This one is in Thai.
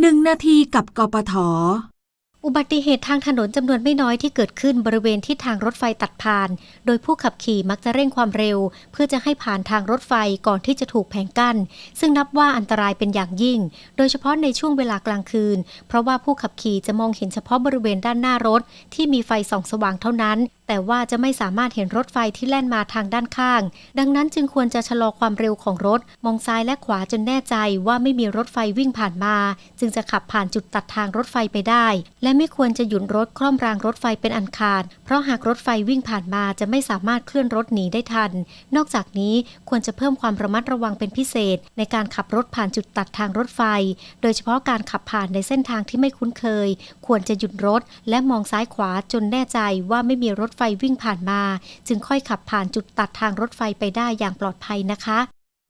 หนึ่งนาทีกับกปท อุบัติเหตุทางถนนจำนวนไม่น้อยที่เกิดขึ้นบริเวณที่ทางรถไฟตัดผ่าน โดยผู้ขับขี่มักจะเร่งความเร็ว เพื่อจะให้ผ่านทางรถไฟก่อนที่จะถูกแผงกั้น ซึ่งนับว่าอันตรายเป็นอย่างยิ่ง โดยเฉพาะในช่วงเวลากลางคืน เพราะว่าผู้ขับขี่จะมองเห็นเฉพาะบริเวณด้านหน้ารถ ที่มีไฟส่องสว่างเท่านั้น แต่ว่าจะไม่สามารถเห็นรถไฟที่แล่นมาทางด้านข้าง ดังนั้นจึงควรจะชะลอความเร็วของรถ มองซ้ายและขวาจนแน่ใจว่าไม่มีรถไฟวิ่งผ่านมา จึงจะขับผ่านจุดตัดทางรถไฟไปได้ และไม่ควรจะหยุดรถคล่อมรางรถไฟเป็นอันขาด เพราะหากรถไฟวิ่งผ่านมาจะไม่สามารถเคลื่อนรถหนีได้ทัน นอกจากนี้ควรจะเพิ่มความระมัดระวังเป็นพิเศษ ในการขับรถผ่านจุดตัดทางรถไฟ โดยเฉพาะการขับผ่านในเส้นทางที่ไม่คุ้นเคย ควรจะหยุดรถ และมองซ้ายขวาจนแน่ใจว่าไม่มีรถไฟวิ่งผ่านมา จึงค่อยขับผ่านจุดตัดทางรถไฟไปได้อย่างปลอดภัยนะคะ